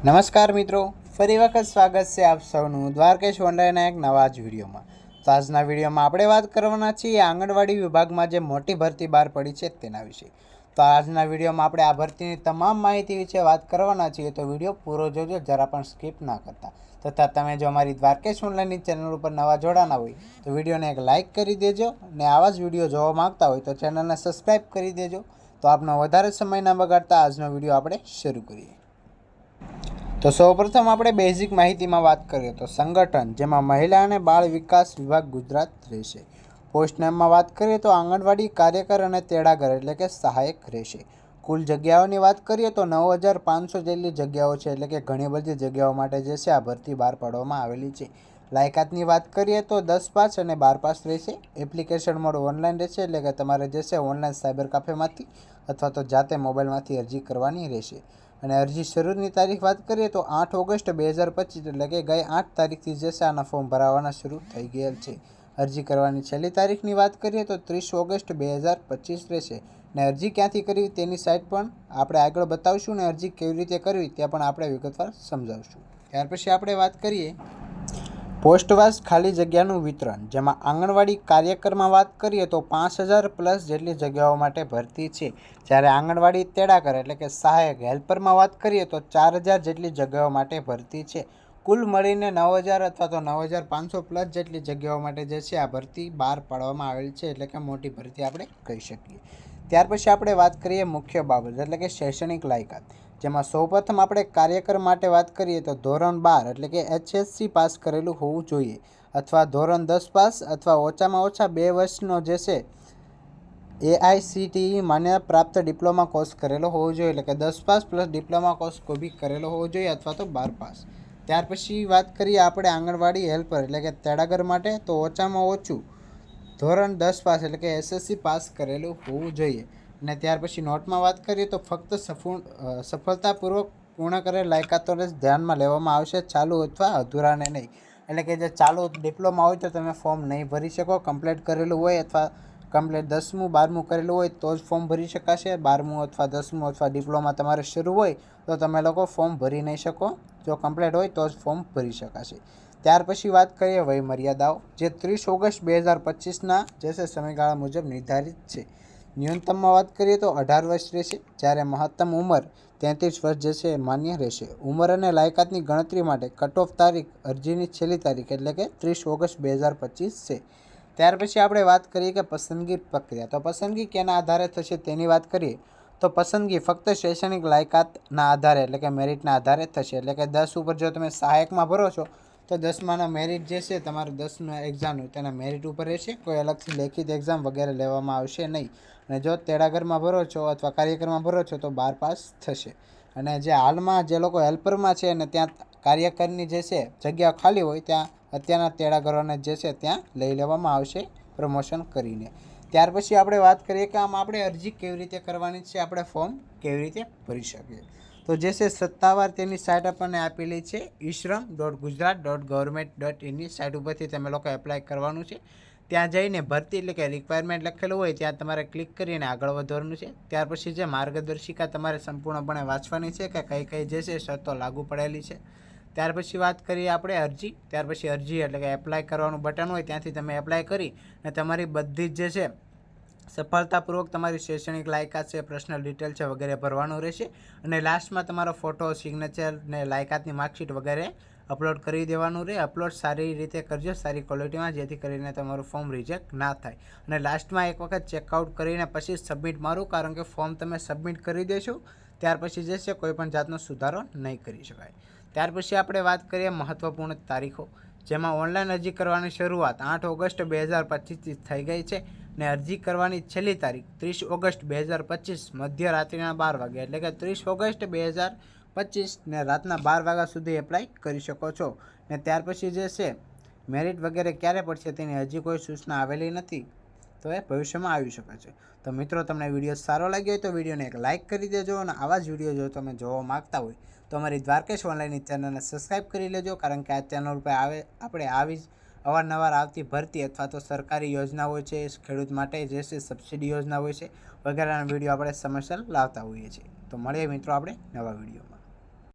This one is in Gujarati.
નમસ્કાર મિત્રો. ફરી વખત સ્વાગત છે આપ સૌનું દ્વારકેશ વંડરના એક નવા જ વિડીયોમાં. તો આજના વિડીયોમાં આપણે વાત કરવાના છીએ આંગણવાડી વિભાગમાં જે મોટી ભરતી બહાર પડી છે તેના વિશે. તો આજના વિડીયોમાં આપણે આ ભરતીની તમામ માહિતી વિશે વાત કરવાના છીએ. તો વીડિયો પૂરો જોજો, જરા પણ સ્કીપ ના કરતા. તથા તમે જો અમારી દ્વારકેશ ઓનલાઈનની ચેનલ ઉપર નવા જોડાના હોય, તો વિડીયોને એક લાઇક કરી દેજો અને આવા જ વીડિયો જોવા માગતા હોય, તો ચેનલને સબસ્ક્રાઈબ કરી દેજો. તો આપનો વધારે સમય ન બગાડતા આજનો વીડિયો આપણે શરૂ કરીએ. તો સૌપ્રથમ આપણે બેઝિક માહિતીમાં વાત કરીએ તો સંગઠન, જેમાં મહિલા અને બાળ વિકાસ વિભાગ ગુજરાત રહેશે. પોસ્ટ નેમમાં વાત કરીએ તો આંગણવાડી કાર્યકર અને તેડાગર એટલે કે સહાયક રહેશે. કુલ જગ્યાઓની વાત કરીએ તો નવ હજાર પાંચસો જેટલી જગ્યાઓ છે, એટલે કે ઘણી બધી જગ્યાઓ માટે જે છે આ ભરતી બહાર પાડવામાં આવેલી છે. લાયકાતની વાત કરીએ તો દસ પાસ અને બાર પાસ રહેશે. એપ્લિકેશન મોડ ઓનલાઈન રહેશે, એટલે કે તમારે જે છે ઓનલાઈન સાયબર કાફેમાંથી અથવા તો જાતે મોબાઈલમાંથી અરજી કરવાની રહેશે. અને અરજી શરૂની તારીખ વાત કરીએ તો આઠ ઓગસ્ટ બે હજાર પચીસ, એટલે કે ગઈ આઠ તારીખથી જે છે આના ફોર્મ ભરાવાના શરૂ થઈ ગયેલ છે. અરજી કરવાની છેલ્લી તારીખની વાત કરીએ તો ત્રીસ ઓગસ્ટ બે હજાર પચીસ રહેશે. ને અરજી ક્યાંથી કરવી તેની સાઇટ પણ આપણે આગળ બતાવશું ને અરજી કેવી રીતે કરવી, ત્યાં પણ આપણે વિગતવાર સમજાવશું. ત્યાર પછી આપણે વાત કરીએ પોસ્ટવાસ ખાલી જગ્યાનું વિતરણ, જેમાં આંગણવાડી કાર્યકરમાં વાત કરીએ તો પાંચ હજાર પ્લસ જેટલી જગ્યાઓ માટે ભરતી છે. જ્યારે આંગણવાડી તેડાકર એટલે કે સહાયક હેલ્પરમાં વાત કરીએ તો ચાર હજાર જેટલી જગ્યાઓ માટે ભરતી છે. કુલ મળીને નવ હજાર અથવા તો નવ હજાર પાંચસો પ્લસ જેટલી જગ્યાઓ માટે જે છે આ ભરતી બહાર પાડવામાં આવેલ છે, એટલે કે મોટી ભરતી આપણે કહી શકીએ. ત્યાર પછી આપણે વાત કરીએ મુખ્ય બાબત, એટલે કે શૈક્ષણિક લાયકાત. જેમાં સૌપ્રથમ આપણે કાર્યકર માટે વાત કરીએ તો ધોરણ બાર, એટલે કે એચએસસી પાસ કરેલું હોવું જોઈએ. અથવા ધોરણ દસ પાસ, અથવા ઓછામાં ઓછા બે વર્ષનો જે છે એઆઈસીટીઈ માન્ય પ્રાપ્ત ડિપ્લોમા કોર્સ કરેલો હોવો જોઈએ. એટલે કે દસ પાસ પ્લસ ડિપ્લોમા કોર્સ કોઈ બી કરેલો હોવો જોઈએ અથવા તો બાર પાસ. ત્યાર પછી વાત કરીએ આપણે આંગણવાડી હેલ્પર, એટલે કે તેડાગર માટે, તો ઓછામાં ઓછું ધોરણ દસ પાસ એટલે કે એસએસસી પાસ કરેલું હોવું જોઈએ. અને ત્યાર પછી નોટમાં વાત કરીએ તો ફક્ત સફળ સફળતાપૂર્વક પૂર્ણ કરેલ લાયકાતોને જ ધ્યાનમાં લેવામાં આવશે, ચાલુ અથવા અધૂરાને નહીં. એટલે કે જે ચાલુ ડિપ્લોમા હોય તો તમે ફોર્મ નહીં ભરી શકો, કમ્પ્લીટ કરેલું હોય અથવા કમ્પ્લીટ દસમું, બારમું કરેલું હોય તો જ ફોર્મ ભરી શકાશે. બારમું અથવા દસમું અથવા ડિપ્લોમા તમારે શરૂ હોય તો તમે લોકો ફોર્મ ભરી નહીં શકો. જો કમ્પ્લીટ હોય તો જ ફોર્મ ભરી શકાશે. ત્યાર પછી વાત કરીએ વય મર્યાદાઓ જે ત્રીસ ઓગસ્ટ બે હજાર પચીસના જે છે સમયગાળા મુજબ નિર્ધારિત છે. ન્યૂનતમમાં વાત કરીએ તો અઢાર વર્ષ રહેશે, જ્યારે મહત્તમ ઉંમર તેત્રીસ વર્ષ જે છે માન્ય રહેશે. ઉંમર અને લાયકાતની ગણતરી માટે કટ ઓફ તારીખ અરજીની છેલ્લી તારીખ એટલે કે ત્રીસ ઓગસ્ટ બે હજાર પચીસ છે. ત્યાર પછી આપણે વાત કરીએ કે પસંદગી પ્રક્રિયા. તો પસંદગી કેના આધારે થશે તેની વાત કરીએ, તો પસંદગી ફક્ત શૈક્ષણિક લાયકાતના આધારે એટલે કે મેરિટના આધારે થશે. એટલે કે દસ ઉપર જો તમે સહાયકમાં ભરો છો તો દસમાના મેરિટ જે છે, તમારું દસનું એક્ઝામનું તેના મેરિટ ઉપર રહેશે. કોઈ અલગથી લેખિત એક્ઝામ વગેરે લેવામાં આવશે નહીં. અને જો તેડાગરમાં ભરો છો અથવા કાર્યકરમાં ભરો છો, તો બાર પાસ થશે. અને જે હાલમાં જે લોકો હેલ્પરમાં છે અને ત્યાં કાર્યકરની જે છે, જગ્યા ખાલી હોય, ત્યાં અત્યારના તેડાગરોને જે છે, ત્યાં લઈ લેવામાં આવશે પ્રમોશન કરીને. ત્યાર પછી આપણે વાત કરીએ કે આમ આપણે અરજી કેવી રીતે કરવાની છે, આપણે ફોર્મ કેવી રીતે ભરી શકીએ. તો જે છે સત્તાવાર તેની સાઇટ આપણને આપેલી છે eShram dot Gujarat dot government dot ઇનની site ઉપરથી તમે લોકો એપ્લાય કરવાનું છે. ત્યાં જઈને ભરતી એટલે કે રિક્વાયરમેન્ટ લખેલું હોય, ત્યાં તમારે ક્લિક કરીને આગળ વધવાનું છે. ત્યાર પછી જે માર્ગદર્શિકા તમારે સંપૂર્ણપણે વાંચવાની છે કે કઈ કઈ જે છે શરતો લાગુ પડેલી છે. ત્યાર પછી વાત કરીએ આપણે અરજી. ત્યાર પછી અરજી એટલે કે એપ્લાય કરવાનું બટન હોય, ત્યાંથી તમે એપ્લાય કરી અને તમારી બધી જ જે છે સફળતાપૂર્વક તમારી શૈક્ષણિક લાયકાત છે પર્સનલ ડિટેલ છે વગેરે ભરવાનું રહેશે. અને લાસ્ટમાં તમારો ફોટો સિગ્નેચર ને લાયકાતની માર્કશીટ વગેરે અપલોડ કરી દેવાનું રહે. અપલોડ સારી રીતે કરજો, સારી ક્વોલિટીમાં જેથી કરીને તમારું ફોર્મ રિજેક્ટ ના થાય. અને લાસ્ટમાં એક વખત ચેકઆઉટ કરીને પછી સબમિટ મારું, કારણ કે ફોર્મ તમે સબમિટ કરી દેશો, ત્યાર પછી જે છે કોઈ પણ જાતનો સુધારો નહીં કરી શકાય. ત્યાર પછી આપણે વાત કરીએ મહત્ત્વપૂર્ણ તારીખો. જેમાં ઓનલાઈન અરજી કરવાની શરૂઆત આઠ ઓગસ્ટ બે હજાર પચીસથી થઈ ગઈ છે. ને અરજી કરવાની છેલ્લી તારીખ ત્રીસ ઓગસ્ટ બે હજાર પચીસ મધ્યરાત્રિના બાર વાગે. એટલે કે ત્રીસ ઓગસ્ટ બે હજાર પચીસ ને રાતના બાર વાગ્યા સુધી એપ્લાય કરી શકો છો. ને ત્યાર પછી જે છે મેરિટ વગેરે ક્યારે પડશે તેની હજી કોઈ સૂચના આવેલી નથી. તો એ ભવિષ્યમાં આવી શકે છે. તો મિત્રો, તમને વીડિયો સારો લાગ્યો હોય તો વિડીયોને એક લાઇક કરી દેજો અને આવા જ વીડિયો જો તમે જોવા માગતા હોય તો અમારી દ્વારકેશ ઓનલાઈનની ચેનલને સબસ્ક્રાઈબ કરી લેજો, કારણ કે આ ચેનલ પર આવે, આપણે આવી જ અવારનવાર આવતી ભરતી અથવા તો સરકારી યોજના હોય છે ખેડૂત માટે જે છે, સબસિડી યોજના હોય છે વગેરેના વીડિયો આપણે સમયસર લાવતા હોઈએ છીએ. તો મળીએ મિત્રો આપણે નવા વીડિયો